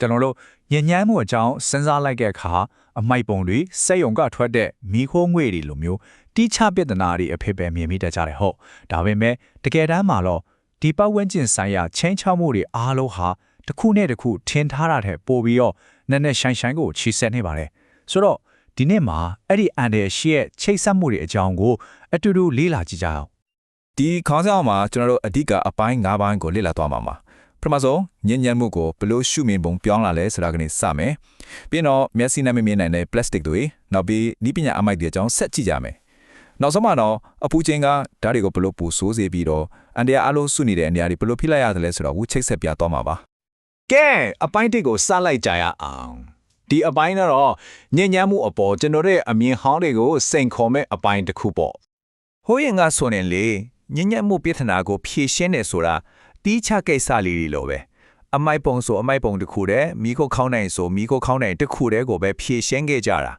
ကျွန်တော်တို့ညဉ့်ညမ်းမှုအကြောင်းစဉ်းစားလိုက်တဲ့အခါအမိုက်ပုံတွေစက်ယုံကထွက်တဲ့မီးခိုးငွေတွေလိုမျိုးတိချပြဿနာတွေအဖြစ်ပဲမြင်မိတတ်ကြတယ်ဟုတ်ဒါပေမဲ့တကယ်တမ်းမှာတော့ဒီပတ်ဝန်းကျင်ဆိုင်ရာချင်းချောက်မှုတွေအားလုံးဟာတစ်ခုနဲ့တစ်ခုထင်ထားတာတဲ့ပို့ပြီးတော့နက်နက်ရှိုင်းရှိုင်းကိုချီဆက်နေပါတယ်ဆိုတော့ဒီနေ့မှာအဲ့ဒီအန်တဲ့ရှေ့ရဲ့ချိတ်ဆက်မှုတွေအကြောင်းကိုအတူတူလေ့လာကြည့်ကြအောင်ဒီခေါင်းဆောင်မှာကျွန်တော်တို့အဓိကအပိုင်း၅ပိုင်းကိုလေ့လာသွားမှာပါ ပထမဆုံးညဉ့်ညမ်းမှုကိုဘယ်လို့ရှုမြင်ပုံပြောင်းလာလဲဆိုတာကနေစမယ်ပြီးတော့မျက်စိနဲ့မမြင်နိုင်တဲ့ plastic တွေနောက်ပြီးဤပညာအမိုက်တွေအကြောင်းဆက်ကြည့်ကြမယ်နောက်ဆုံးမှတော့အပူချိန်ကဓာတ်တွေကိုဘယ်လို့ပူဆိုးစေပြီးတော့အန်ဒီယာအလုံးစုနေတဲ့နေရာတွေဘယ်လို့ဖိလိုက်ရတယ်လဲဆိုတော့ဝူချိတ်ဆက်ပြသွားမှာပါကဲအပိုင်းတစ်ကိုစလိုက်ကြရအောင်ဒီအပိုင်းကတော့ညဉ့်ညမ်းမှုအပေါ်ကျွန်တော်ရဲ့အမြင်ဟောင်းတွေကိုစိန်ခေါ်မဲ့အပိုင်းတစ်ခုပေါ့ဟိုးရင်ကဆိုရင်လေညဉ့်ညက်မှုပြဿနာကိုဖြေရှင်းတယ်ဆိုတာ တီးချကိစ္စလေးတွေလိုပဲအမိုက်ပုံဆိုအမိုက်ပုံတစ်ခုတည်းမိခိုးခေါင်းနိုင်ဆိုမိခိုးခေါင်းနိုင်တစ်ခုတည်းကိုပဲဖြေရှင်းခဲ့ကြတာဒါ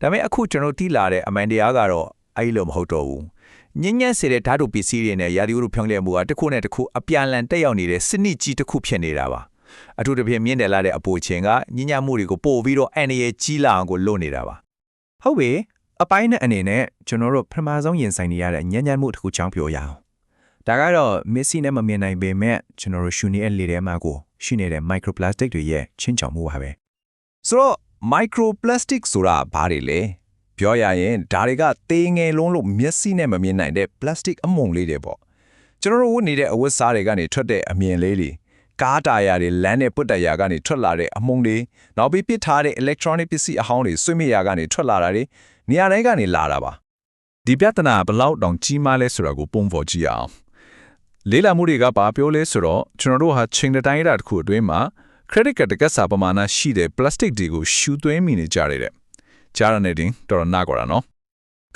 ပေမဲ့အခုကျွန်တော်တီးလာတဲ့အမှန်တရားကတော့အဲ့လိုမဟုတ်တော့ဘူးညဉ့်ညက်စေတဲ့ဓာတ်တို့ပစ္စည်းတွေနဲ့ရာသီဥတုဖြောင်းလဲမှုကတစ်ခုနဲ့တစ်ခုအပြန်အလှန်တက်ရောက်နေတဲ့စနစ်ကြီးတစ်ခုဖြစ်နေတာပါအထူးသဖြင့်မြင့်တယ်လာတဲ့အပူချင်းကညဉ့်ညက်မှုတွေကိုပို့ပြီးတော့အန်ရရဲ့ကြီးလာအောင်ကိုလုပ်နေတာပါဟုတ်ပြီအပိုင်းနဲ့အနေနဲ့ကျွန်တော်တို့ပထမဆုံးရင်ဆိုင်နေရတဲ့ညံ့ညံ့မှုတစ်ခုချောင်းပြောရအောင် ဒါကတော့မက်ဆီနဲ့မမြင်နိုင်ပေမဲ့ကျွန်တော်တို့ရှူနေတဲ့လေထဲမှာကိုရှိနေတဲ့ microplastic တွေရဲ့ချင်းချောင်မှုပါပဲဆိုတော့ microplastic ဆိုတာဘာတွေလဲပြောရရင်ဒါတွေကသေးငယ်လုံးလို့မျက်စိနဲ့မမြင်နိုင်တဲ့ plastic အမုံလေးတွေပေါ့ကျွန်တော်တို့ဝတ်နေတဲ့အဝတ်စားတွေကနေထွက်တဲ့အမြင်လေးတွေကားတာယာတွေလမ်းနဲ့ပွတ်တရာကနေထွက်လာတဲ့အမုံတွေနောက်ပြီးပစ်ထားတဲ့ electronic ပစ္စည်းအဟောင်းတွေဆွေးမြေ့ရာကနေထွက်လာတာတွေနေရာတိုင်းကနေလာတာပါဒီပြဿနာဘယ်လောက်တောင်ကြီးမားလဲဆိုတာကိုပုံဖော်ကြည့်အောင် လေးလာမှုတွေကဘာပြောလဲဆိုတော့ကျွန်တော်တို့ဟာချိန်တစ်တိုင်းတာတစ်ခုအတွင်းမှာ credit card တက္ကစာပမာဏရှိတဲ့ plastic တွေကိုရှူသွင်းမိနေကြရတဲ့ကြားရနေတင်တော်တော်နာကြတာနော်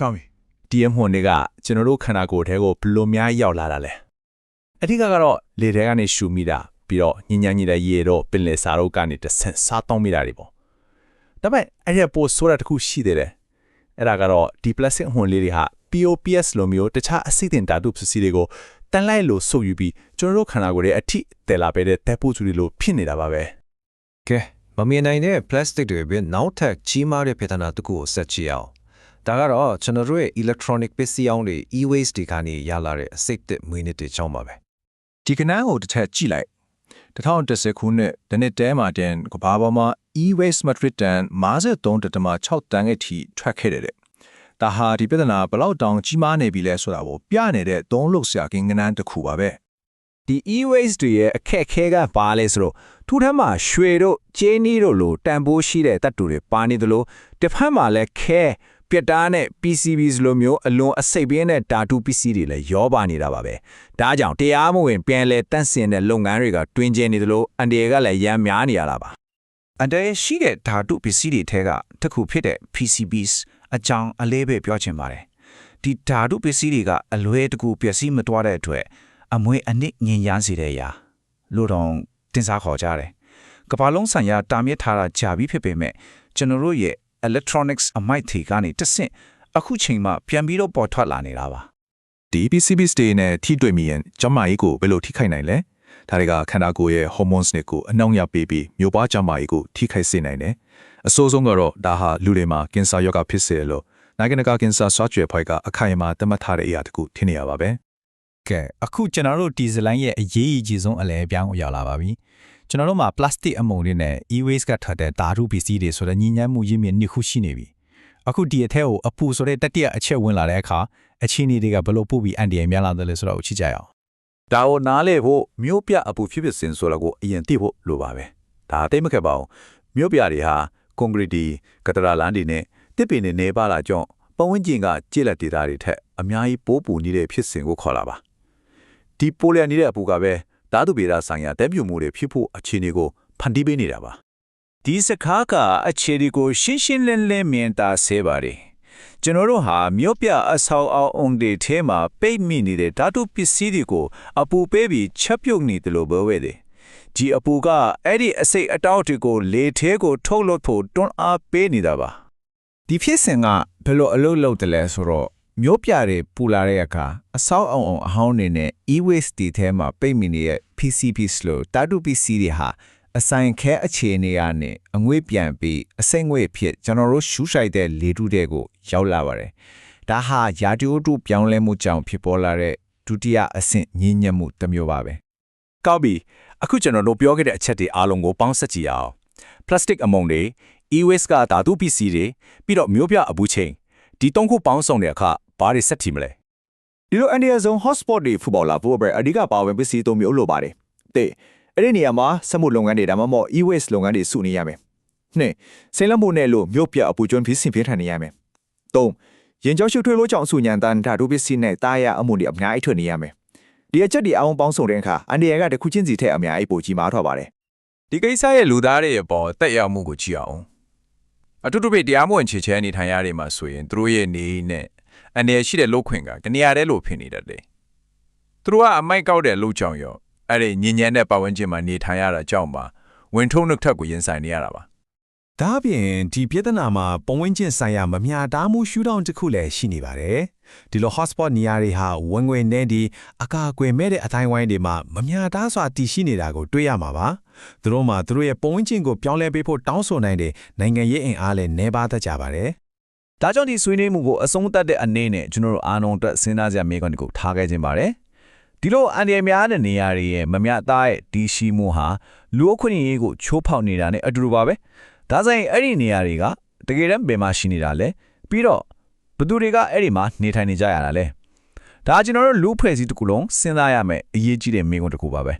ကောင်းပြီဒီအမွန်တွေကကျွန်တော်တို့ခန္ဓာကိုယ်ထဲကိုဘယ်လိုများရောက်လာတာလဲအဓိကကတော့လေထဲကနေရှူမိတာပြီးတော့ညဉ့်ညမ်းညည်တဲ့ရေတော့ပင်လယ်စာတို့ကနေတဆင့်စားတောင်းမိတာတွေပေါ့ဒါပေမဲ့အဲ့ဒီပိုဆိုးတာတစ်ခုရှိသေးတယ်အဲ့ဒါကတော့ဒီ plastic အမွန်လေးတွေဟာ POPS လိုမျိုးတခြားအစိတ်တင်ဓာတုပစ္စည်းတွေကို တန်လိုက်လို့ဆုပ်ယူပြီးကျွန်တော်တို့ခန္ဓာကိုယ်ရဲ့အထိတယ်လာပဲတဲ့တပ်ပို့စုတွေလိုဖြစ်နေတာပါပဲကဲမမြင်နိုင်တဲ့ plastic တွေပဲနောက်ထပ်ကြီးမားတဲ့ပြဿနာတစ်ခုကိုဆက်ကြည့်အောင်ဒါကတော့ကျွန်တော်တို့ရဲ့ electronic ပစ္စည်းအောင်တွေ e-waste တွေကနေရလာတဲ့အစိတ်တစ်မွေးနေ့တွေချောင်းပါပဲဒီကနန်းကိုတစ်ထက်ကြည့်လိုက်2010ခုနှစ်ဒီနှစ်တဲမှာတင်ကဘာပေါ်မှာ e-waste metric ton 53.6တန်းအထိထွက်ခဲ့တဲ့ ဒါဟာဒီပြဿနာဘယ်လောက်တောင်ကြီးမားနေပြီလဲဆိုတာကိုပြနေတဲ့သုံးလို့ဆရာကင်းကနန်းတစ်ခုပါပဲဒီ e-waste တွေရဲ့အခက်အခဲကပါလဲဆိုတော့ထူထမ်းမှာရွှေတို့ကျင်းနီးတို့လိုတန်ဖိုးရှိတဲ့တပ်တူတွေပါနေသလိုတစ်ဖက်မှာလည်းခဲပြတ်သားနဲ့ PCBs လိုမျိုးအလွန်အစိပ်ပြင်းတဲ့ဓာတုပစ္စည်းတွေလည်းရောပါနေတာပါပဲဒါကြောင့်တရားမဝင်ပြန်လဲတန့်စင်တဲ့လုပ်ငန်းတွေကတွင်ကျင်နေသလိုအန်ဒီရကလည်းရမ်းများနေရတာပါအန်တရရှိတဲ့ဓာတုပစ္စည်းတွေထဲကတစ်ခုဖြစ်တဲ့ PCBs အကြောင်းအလေးပဲပြောချင်ပါတယ်ဒီဓာတုပစ္စည်းတွေကအလွဲတကူပျက်စီးမသွားတဲ့အတွက်အမွေအနစ်ညင်ရမ်းစေတဲ့အရာလို့တော့တင်စားခေါ်ကြတယ်ကမ္ဘာလုံးဆိုင်ရာတာမြစ်ထားတာကြာပြီဖြစ်ပေမဲ့ကျွန်တော်တို့ရဲ့ electronics အမိုက်တွေကနေတဆင့်အခုချိန်မှပြန်ပြီးတော့ပေါ်ထွက်လာနေတာပါဒီ PCB တွေနဲ့ထိတွေ့မိရင်ကျန်းမာရေးကိုဘယ်လိုထိခိုက်နိုင်လဲဒါတွေကခန္ဓာကိုယ်ရဲ့ hormones တွေကိုအနှောင့်အယှက်ပေးပြီးမျိုးပွားကျန်းမာရေးကိုထိခိုက်စေနိုင်တယ် အဆိုးဆုံးကတော့ဒါဟာလူတွေမှာကင်ဆာရောဂါဖြစ်စေလို့နိုင်ငံတကာကင်ဆာဆွားကြွယ်ဖွဲ့ကအခိုင်အမာသတ်မှတ်ထားတဲ့အရာတစ်ခုထင်နေရပါပဲကဲအခုကျွန်တော်တို့ဒီဇလိုင်းရဲ့အရေးအကြီးဆုံးအလဲအပြောင်းကိုရောက်လာပါပြီကျွန်တော်တို့မှာ plastic အမုံတွေနဲ့ e-waste ကထွက်တဲ့ဓာတုပစ္စည်းတွေဆိုတဲ့ညဉ့်ညမ်းမှုရင်းမြစ်နှစ်ခုရှိနေပြီအခုဒီအထက်ကိုအပူဆိုတဲ့တတိယအချက်ဝင်လာတဲ့အခါအချင်းဒီတွေကဘလို့ပို့ပြီးအန်တီရများလာတယ်လဲဆိုတော့ချိကြရအောင်ဒါကိုနားလေဖို့မြို့ပြအပူဖြစ်ဖြစ်စင်ဆိုတာကိုအရင်သိဖို့လိုပါပဲဒါအသိမခက်ပါဘူးမြို့ပြတွေဟာ ကွန်ကရစ်တီကတရာလန်ဒီနဲ့တစ်ပင်တွေနေပါလာကြောင့်ပတ်ဝန်းကျင်ကကြည်လက်ဒေတာတွေထက်အများကြီးပိုးပူနေတဲ့ဖြစ်စဉ်ကိုခေါ်လာပါဒီပိုလီယန်နေတဲ့အပူကပဲဓာတုဗေဒဆိုင်ရာတက်ပြူမှုတွေဖြစ်ဖို့အခြေအနေကိုဖန်တီးပေးနေတာပါဒီစကားကအခြေဒီကိုရှင်းရှင်းလင်းလင်းမြင်တာဆဲပါတယ်ကျွန်တော်တို့ဟာမြို့ပြအဆောက်အအုံတွေထဲမှာပိတ်မိနေတဲ့ဓာတုပစ္စည်းတွေကိုအပူပေးပြီးချက်ပြုတ်နေတယ်လို့ပြောဝဲတယ် ဒီအပူကအဲ့ဒီအစိတ်အတောက်တွေကိုလေထဲကိုထုတ်လွှတ်ဖို့တွန်းအားပေးနေတာပါဒီဖြစ်စဉ်ကဘယ်လိုအလုပ်လုပ်တယ်လဲဆိုတော့မျိုးပြတွေပူလာတဲ့အခါအဆောက်အုံအဟောင်းတွေနဲ့ e-waste တွေထဲမှာပိတ်မိနေတဲ့ PCBs လို့တာတုပစ္စည်းတွေဟာအဆိုင်ခဲအခြေအနေကနေအငွေ့ပြန်ပြီးအစိမ့်ငွေ့ဖြစ်ကျွန်တော်တို့ရှူးဆိုင်တဲ့လေထုတဲ့ကိုရောက်လာပါတယ်။ဒါဟာယာတီအိုတုပြောင်းလဲမှုကြောင့်ဖြစ်ပေါ်လာတဲ့ဒုတိယအဆင့်ညဉ့်ညက်မှုတစ်မျိုးပါပဲကောက်ပြီ အခုကျွန်တော်တို့ပြောခဲ့တဲ့အချက်တွေအားလုံးကိုပေါင်းစပ်ကြည့်အောင် plastic အမုံတွေ e-waste ကဓာတုပစ္စည်းတွေပြီးတော့မျိုးပြအပူချိန်ဒီသုံးခုပေါင်းစုံတဲ့အခါဘာတွေဆက်ထီမလဲဒီလိုအန်ဒီယာဇုံ hotspot တွေဖူပေါ်လာဖို့ပဲအဓိကပါဝင်ပစ္စည်းသုံးမျိုးလိုပါတယ်။တဲ့အဲ့ဒီနေရာမှာစက်မှုလုပ်ငန်းတွေဒါမှမဟုတ် e-waste လုပ်ငန်းတွေစုနေရမယ်။နှစ်စိန်လက်မှုနဲ့လို့မြို့ပြအပူကျွန်းဖြစ်ဆင်ပြထန်နေရမယ်။သုံးရင်ကြောက်ရှုပ်ထွေးလို့ကြောင့်အဆူညံတန်ဓာတုပစ္စည်းနဲ့တားရအမှုတွေအများကြီးထွက်နေရမယ်။ ဒီအချက်တွေအအောင်ပေါင်းစုံတဲ့အခါအန်ဒီယာကတစ်ခုချင်းစီထက်အများကြီးပိုကြီးမားထွက်ပါတယ်ဒီကိစ္စရဲ့လူသားတွေအပေါ်တက်ရောက်မှုကိုကြည့်အောင်အထူးသဖြင့်တရားမဝင်ခြေချဲနေထိုင်ရတွေမှာဆိုရင်သူတို့ရဲ့နေနဲ့အနေရရှိတဲ့လို့ခွင့်ကကနေရာတဲ့လို့ဖြစ်နေတတ်တယ်သူတို့ကအမိုက်ကောက်တဲ့လို့ကြောင့်ရောအဲ့ဒီညဉ့်ညမ်းတဲ့ပတ်ဝန်းကျင်မှာနေထိုင်ရတာကြောင့်ပါဝင်ထုံးနှုတ်ထက်ကိုရင်ဆိုင်နေရတာပါ ဒါအပြင်ဒီပြဿနာမှာပုံဝန်းကျင်ဆိုင်ရာမမျှတားမှုရှုထောင့်တစ်ခုလည်းရှိနေပါတယ်။ဒီလို hotspot နေရာတွေဟာဝင်ငွေနဲ့ဒီအကာအကွယ်မဲ့တဲ့အတိုင်းဝိုင်းတွေမှာမမျှတားစွာတည်ရှိနေတာကိုတွေ့ရမှာပါ။သူတို့မှာသူတို့ရဲ့ပုံဝန်းကျင်ကိုပြောင်းလဲပေးဖို့တောင်းဆိုနိုင်တဲ့နိုင်ငံရေးအင်အားလည်းနှဲပါတတ်ကြပါတယ်။ဒါကြောင့်ဒီဆွေးနွေးမှုကိုအဆုံးသတ်တဲ့အနေနဲ့ကျွန်တော်တို့အားလုံးအတွက်စဉ်းစားကြမေးခွန်းတွေကိုထားခဲ့ခြင်းပါတယ်ဒီလိုအန်ဒီယများတဲ့နေရာတွေရဲ့မမျှသားရဲ့ဒီရှိမှုဟာလူအခွင့်အရေးကိုချိုးဖောက်နေတာနဲ့အတူတူပါပဲ ဒါဆိုရင်အဲ့ဒီနေရာတွေကတကယ်တမ်းဘယ်မှာရှိနေတာလဲပြီးတော့ဘယ်သူတွေကအဲ့ဒီမှာနေထိုင်နေကြရတာလဲဒါကျွန်တော်တို့လူဖွဲ့စည်းတစ်ခုလုံးစဉ်းစားရမယ်အရေးကြီးတဲ့မေးခွန်းတစ်ခုပါပဲ